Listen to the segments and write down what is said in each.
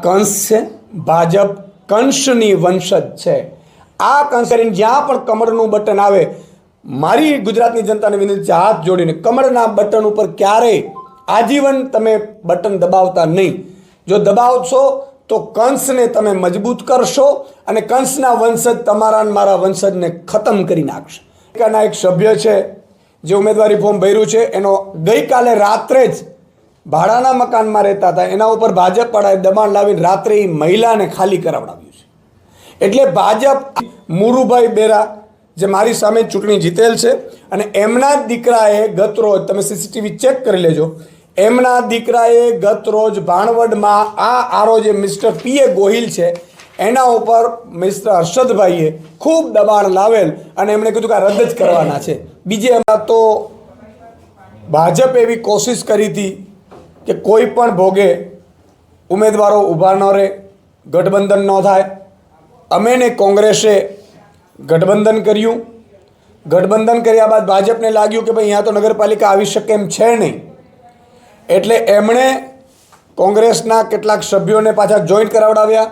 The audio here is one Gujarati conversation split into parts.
કંસ છે, ભાજપ કંસની વંશજ છે. આ કંસ કરીને જ્યાં પણ કમળનું બટન આવે, મારી ગુજરાતની જનતાને વિનંતી છે, હાથ જોડીને કમળના બટન ઉપર ક્યારેય આજીવન તમે બટન દબાવતા નહીં. જો દબાવશો, તો કંસને તમે મજબૂત કરશો અને કંસના વંશજ તમારા મારા વંશજને ખતમ કરી નાખશે. એક સભ્ય છે, જે ઉમેદવારી ફોર્મ ભર્યું છે, એનો ગઈકાલે રાત્રે જ ભાડાના મકાનમાં રહેતા હતા, એના ઉપર ભાજપ વાળાએ દબાણ લાવીને રાત્રે એ મહિલાને ખાલી કરાવડાવ્યું છે. એટલે ભાજપ મુરુભાઈ બેરા, જે મારી સામે ચૂંટણી જીતેલ છે, અને એમના જ દીકરાએ ગત રોજ, તમે સીસીટીવી ચેક કરી લેજો, એમના દીકરાએ ગત રોજ ભાણવડમાં આ આરો જે મિસ્ટર પી એ ગોહિલ છે, એના ઉપર મિસ્ટર હર્ષદભાઈએ ખૂબ દબાણ લાવેલ અને એમણે કીધું કે આ રદ જ કરવાના છે. બીજે એમાં તો ભાજપ એવી કોશિશ કરી હતી કે કોઈ પણ ભોગે ઉમેદવારો ઊભા ન રહે, ગઠબંધન ન થાય. અમે ને કોંગ્રેસે ગઠબંધન કર્યું. ગઠબંધન કર્યા બાદ ભાજપને લાગ્યું કે ભાઈ, અહીંયા તો નગરપાલિકા આવી શકે એમ છે નહીં. એટલે એમણે કોંગ્રેસના કેટલાક સભ્યોને પાછા જોઈન્ટ કરાવડાવ્યા.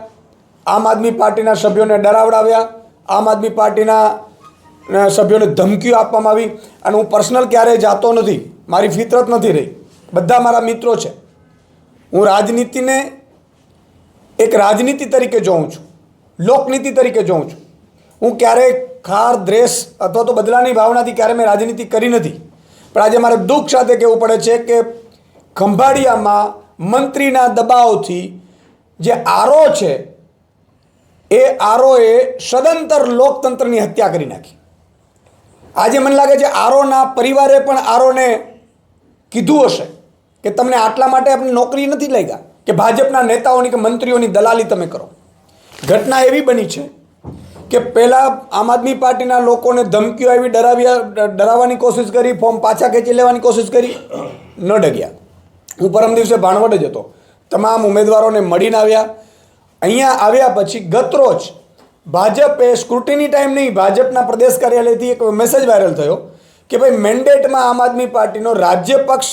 આમ આદમી પાર્ટીના સભ્યોને ડરાવડાવ્યા. આમ આદમી પાર્ટીના સભ્યોને ધમકીઓ આપવામાં આવી. અને હું પર્સનલ ક્યારેય જાતો નથી. મારી ફિતરત નથી રહી. બધા મારા મિત્રો છે. હું રાજનીતિને એક રાજનીતિ તરીકે જોઉં છું. લોકનીતિ તરીકે જોઉં છું. હું ક્યારેય ખાર, દ્રેસ અથવા તો બદલાની ભાવનાથી ક્યારેય મેં રાજનીતિ કરી નથી. પણ આજે મારે દુઃખ સાથે કહેવું પડે છે કે ખંભાળિયામાં મંત્રીના દબાવથી જે આરો છે, એ આરોએ સદંતર લોકતંત્રની હત્યા કરી નાખી. આજે મને લાગે છે આરોના પરિવારે પણ આરોને કીધું હશે. કે તમને આટલા માટે આપણે નોકરી નથી લાગ્યા? કે ભાજપના નેતાઓની કે મંત્રીઓની દલાલી તમે કરો? ઘટના એવી બની છે કે પહેલાં આમ આદમી પાર્ટીના લોકોને ધમકીઓ આવી ડરાવ્યા, ડરાવવાની કોશિશ કરી, ફોર્મ પાછા ખેંચી લેવાની કોશિશ કરી, ન ડગ્યા. હું પરમ દિવસે ભાણવડ જ હતો. તમામ ઉમેદવારોને મળીને આવ્યા. અહીંયા આવ્યા પછી ગતરોજ ભાજપે સ્ક્રુટિની ટાઈમ નહીં ભાજપના પ્રદેશ કાર્યાલયથી એક મેસેજ વાયરલ થયો કે ભાઈ મેન્ડેટમાં આમ આદમી પાર્ટીનો રાજ્ય પક્ષ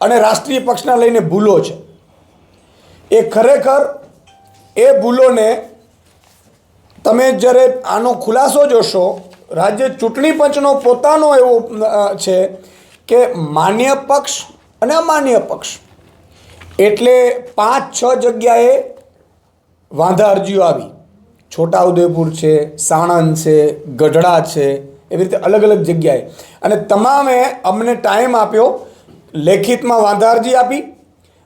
અને રાષ્ટ્રીય પક્ષના લઈને ભૂલો છે. એ ખરેખર એ ભૂલોને તમે જ્યારે આનો ખુલાસો જોશો, રાજ્ય ચૂંટણી પંચનો પોતાનો એવો છે કે માન્ય પક્ષ અને અમાન્ય પક્ષ. એટલે પાંચ, છ જગ્યાએ વાંધા અરજીઓ આવી. છોટાઉદેપુર છે, સાણંદ છે, ગઢડા છે, એવી રીતે અલગ અલગ જગ્યાએ. અને તમામે અમને ટાઈમ આપ્યો લેખિતમાં વાંધારજી આપી.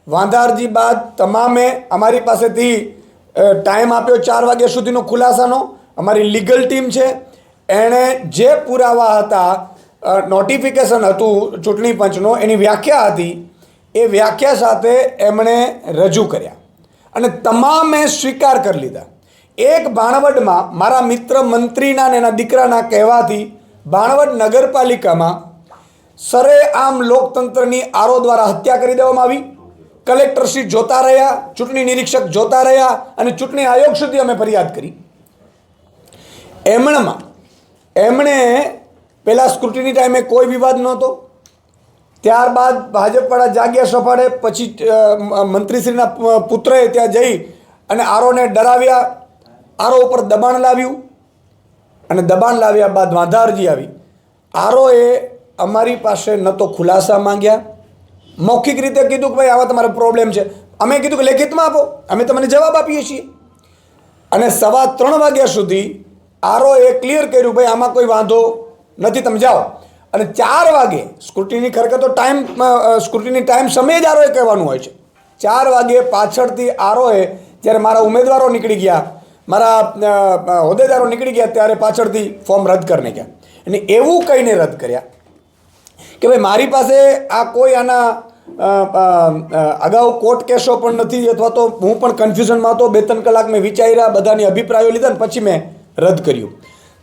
વાંધારજી બાદ તમામે અમારી પાસેથી ટાઈમ આપ્યો ચાર વાગ્યા સુધીનો ખુલાસાનો. અમારી લીગલ ટીમ છે. એણે જે પુરાવા હતા નોટિફિકેશન હતું ચૂંટણી પંચનો, એની વ્યાખ્યા હતી, એ વ્યાખ્યા સાથે એમણે રજૂ કર્યા. અને તમામે સ્વીકાર કરી લીધા. એક ભાણવડમાં મારા મિત્ર મંત્રીના ને એના દીકરાના કહેવાથી ભાણવડ નગરપાલિકામાં સરેઆમ લોકતંત્રની આરો દ્વારા હત્યા કરી દેવામાં આવી. કલેક્ટરશ્રી જોતા રહ્યા, ચૂંટણી નિરીક્ષક જોતા રહ્યા અને ચૂંટણી આયોગ સુધી અમે ફરિયાદ કરી. એમણમાં, એમણે પહેલાં સ્ક્રુટિની ટાઈમે કોઈ વિવાદ નહોતો. ત્યારબાદ ભાજપવાળા જાગ્યા સફાળે, પછી મંત્રીશ્રીના પુત્રએ ત્યાં જઈ અને આરોને ડરાવ્યા. આરો ઉપર દબાણ લાવ્યું અને દબાણ લાવ્યા બાદ વાંધા અરજી આવી. આરોએ અમારી પાસે ન તો ખુલાસા માંગ્યા. મૌખિક રીતે કીધું કે ભાઈ, આવા તમારે પ્રોબ્લેમ છે. અમે કીધું કે લેખિતમાં આપો. અમે તમને જવાબ આપીએ છીએ. અને સવા ત્રણ વાગ્યા સુધી આરોએ ક્લિયર કર્યું, ભાઈ, આમાં કોઈ વાંધો નથી, તમે જાઓ. અને ચાર વાગે સ્કૂટીની ખરેખર તો ટાઈમ સ્કૂટીની ટાઈમ સમય જ આરોએ કહેવાનું હોય છે. ચાર વાગે પાછળથી આરોએ જ્યારે મારા ઉમેદવારો નીકળી ગયા, મારા હોદ્દેદારો નીકળી ગયા, ત્યારે પાછળથી ફોર્મ રદ કરીને ગયા. અને એવું કહીને રદ કર્યા. કે ભાઈ, મારી પાસે આ કોઈ આના અગાઉ કોર્ટ કેસો પણ નથી, અથવા તો હું પણ કન્ફ્યુઝનમાં હતો, બે ત્રણ કલાક મેં વિચાર્યા, બધાની અભિપ્રાયો લીધા ને પછી મેં રદ કર્યું.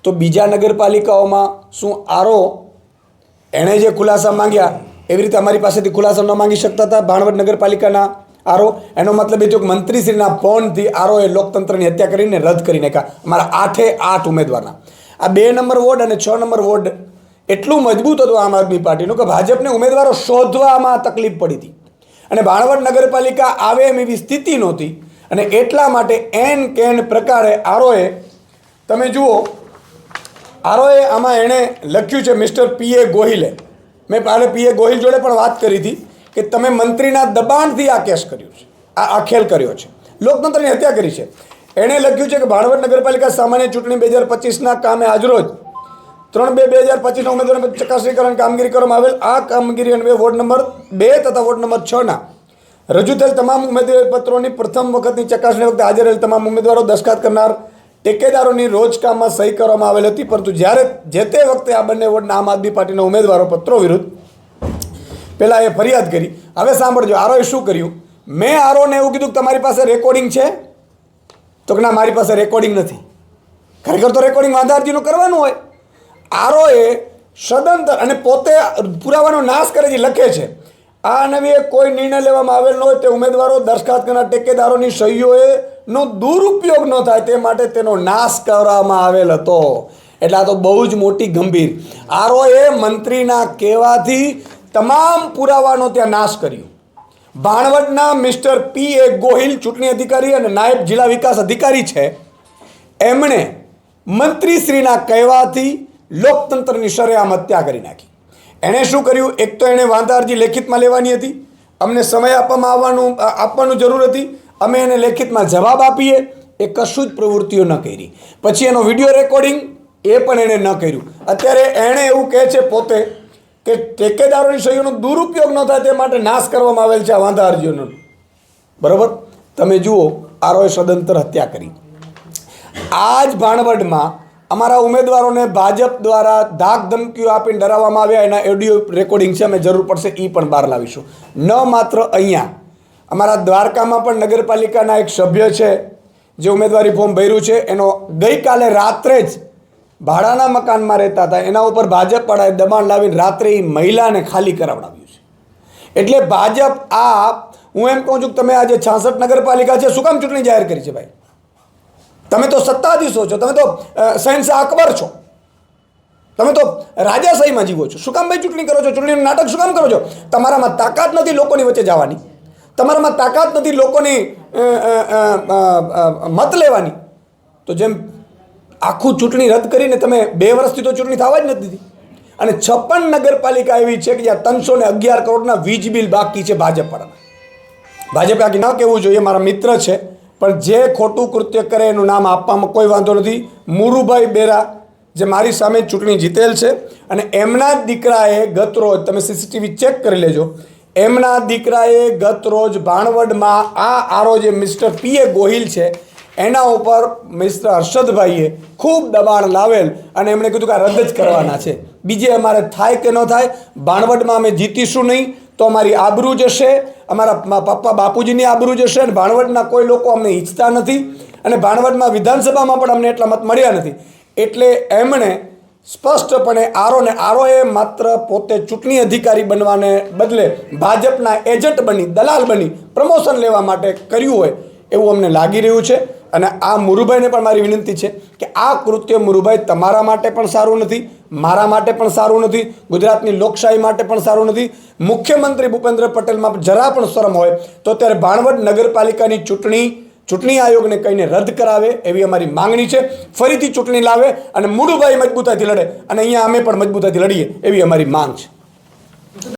તો બીજા નગરપાલિકાઓમાં શું આરો એણે જે ખુલાસા માંગ્યા, એવી રીતે અમારી પાસેથી ખુલાસા ન માંગી શકતા હતા, ભાણવડ નગરપાલિકાના આરો. એનો મતલબ એ થયો કે મંત્રીશ્રીના ફોનથી આરોએ લોકતંત્રની હત્યા કરીને રદ કરી નાખ્યા. અમારા આઠે આઠ ઉમેદવારના. આ બે નંબર વોર્ડ અને છ નંબર વોર્ડ એટલું મજબૂત હતું આમ આદમી પાર્ટીનું કે ભાજપને ઉમેદવારો શોધવામાં તકલીફ પડી હતી. અને ભાણવડ નગરપાલિકા આવે એમ એવી સ્થિતિ નહોતી અને એટલા માટે એન કેન પ્રકારે આરોએ, તમે જુઓ, આરોએ આમાં એણે લખ્યું છે મિસ્ટર પી એ ગોહિલે. મેં પાલે એ ગોહિલ જોડે પણ વાત કરી હતી કે તમે મંત્રીના દબાણથી આ કેસ કર્યો છે. આ આ કર્યો છે. લોકતંત્રની હત્યા કરી છે. એણે લખ્યું છે કે ભાણવડ નગરપાલિકા સામાન્ય ચૂંટણી બે હજાર પચીસના કામે આજરોજ ત્રણ બે બે હજાર પચીસના ઉમેદવારોને ચકાસણીકરણ કામગીરી કરવામાં આવેલ. આ કામગીરી અન્વયે વોર્ડ નંબર બે તથા વોર્ડ નંબર છના રજૂ થયેલ તમામ ઉમેદવારી પત્રોની પ્રથમ વખતની ચકાસણી વખતે હાજર રહેલ તમામ ઉમેદવારો દસ્તખત કરનાર ટેકેદારોની રોજકામમાં સહી કરવામાં આવેલ હતી. પરંતુ જ્યારે જે તે વખતે આ બંને વોર્ડના આમ આદમી પાર્ટીના ઉમેદવારો પત્રો વિરુદ્ધ પહેલાં એ ફરિયાદ કરી. હવે સાંભળજો આરોએ શું કર્યું? મેં આરોને એવું કીધું કે તમારી પાસે રેકોર્ડિંગ છે? તો કે ના, મારી પાસે રેકોર્ડિંગ નથી. ખરેખર તો રેકોર્ડિંગ વાંધા અરજીનું કરવાનું હોય. આરોએ સદંતર અને પોતે પુરાવાનો નાશ કરે છે લખે છે, આ નવીએ કોઈ નિર્ણય લેવામાં આવેલ ન હોય તે ઉમેદવારો દરખાસ્ત કરનાર ટેકેદારોની સહીઓએ નો દુરુપયોગ ન થાય તે માટે તેનો નાશ કરવામાં આવેલ હતો. એટલે આ તો બહુ જ મોટી ગંભીર. આરોએ મંત્રીના કહેવાથી તમામ પુરાવાનો ત્યાં નાશ કર્યો. ભાણવડના મિસ્ટર પી એ ગોહિલ ચૂંટણી અધિકારી અને નાયબ જિલ્લા વિકાસ અધિકારી છે. એમણે મંત્રીશ્રીના કહેવાથી લોકતંત્રની સરેઆમ હત્યા કરી નાખી. એણે શું કર્યું? એક તો એણે વાંધા અરજી લેખિતમાં લેવાની હતી. અમને સમય આપવામાં આવવાનું આપવાનું જરૂર હતી. અમે એને લેખિતમાં જવાબ આપીએ. એ કશું જ પ્રવૃત્તિઓ ન કરી. પછી એનો વીડિયો રેકોર્ડિંગ એ પણ એણે ન કર્યું. અત્યારે એણે એવું કહે છે પોતે કે ટેકેદારોની સહીઓનો દુરુપયોગ ન થાય તે માટે નાશ કરવામાં આવેલ છે આ વાંધા અરજીઓનો બરાબર? તમે જુઓ આરોએ સદંતર હત્યા કરી. આ જ ભાણવડમાં અમારા ઉમેદવારોને ભાજપ દ્વારા ધાક ધમકીઓ આપીને ડરાવવામાં આવ્યા. એના ઓડિયો રેકોર્ડિંગ છે, અમે જરૂર પડશે એ પણ બહાર લાવીશું. ન માત્ર અહીંયા, અમારા દ્વારકામાં પણ નગરપાલિકાના એક સભ્ય છે, જે ઉમેદવારી ફોર્મ ભર્યું છે. એનો ગઈકાલે રાત્રે જ ભાડાના મકાનમાં રહેતા હતા. એના ઉપર ભાજપવાળાએ દબાણ લાવીને રાત્રે એ મહિલાને ખાલી કરાવડાવ્યું છે. એટલે ભાજપ આ, હું એમ કહું છું કે તમે આજે છાસઠ નગરપાલિકા છે, શું કામ ચૂંટણી જાહેર કરી છે ભાઈ? તમે તો સત્તાધીશો છો, તમે તો શહેનશાહ અકબર છો. તમે તો રાજાશાહીમાં જીવો છો. શું કામ ભાઈ ચૂંટણી કરો છો? ચૂંટણીનું નાટક શું કામ કરો છો? તમારામાં તાકાત નથી લોકોની વચ્ચે જવાની. તમારામાં તાકાત નથી લોકોની મત લેવાની. તો જેમ આખું ચૂંટણી રદ કરીને તમે બે વર્ષથી તો ચૂંટણી થવા જ નથી અને છપ્પન નગરપાલિકા એવી છે કે જ્યાં ત્રણસો ને અગિયાર કરોડના વીજ બિલ બાકી છે ભાજપ પર ભાજપે આ ન કહેવું જોઈએ, મારા મિત્ર છે. પણ જે ખોટું કૃત્ય કરે એનું નામ આપવામાં કોઈ વાંધો નથી. મુરુભાઈ બેરા, જે મારી સામે ચૂંટણી જીતેલ છે અને એમના જ દીકરાએ ગત રોજ, તમે સીસીટીવી ચેક કરી લેજો, એમના દીકરાએ ગત રોજ ભાણવડમાં આ આરો જે મિસ્ટર પી એ ગોહિલ છે એના ઉપર મિસ્ટર હર્ષદભાઈએ ખૂબ દબાણ લાવેલ અને એમણે કીધું કે આ રદ જ કરવાના છે. બીજે અમારે થાય કે ન થાય ભાણવટમાં અમે જીતીશું નહીં, તો અમારી આબરૂ જશે, અમારા પપ્પા બાપુજીની આબરૂ જશે અને ભાણવટના કોઈ લોકો અમને ઈચ્છતા નથી અને ભાણવટમાં વિધાનસભામાં પણ અમને એટલા મત મળ્યા નથી. એટલે એમણે સ્પષ્ટપણે આરોને આરોએ માત્ર પોતે ચૂંટણી અધિકારી બનવાને બદલે ભાજપના એજન્ટ બની, દલાલ બની, પ્રમોશન લેવા માટે કર્યું હોય એવું અમને લાગી રહ્યું છે. અને આ મુરુભાઈને પણ મારી વિનંતી છે કે આ કૃત્ય મુરુભાઈ તમારા માટે પણ સારું નથી, મારા માટે પણ સારું નથી, ગુજરાતની લોકશાહી માટે પણ સારું નથી. મુખ્યમંત્રી ભૂપેન્દ્ર પટેલમાં જરા પણ શરમ હોય તો ત્યારે ભાણવડ નગરપાલિકાની ચૂંટણી ચૂંટણી આયોગને કહીને રદ કરાવે એવી અમારી માંગણી છે. ફરીથી ચૂંટણી લાવે અને મુરુભાઈ મજબૂતાથી લડે અને અહીંયા અમે પણ મજબૂતાથી લડીએ એવી અમારી માંગ છે.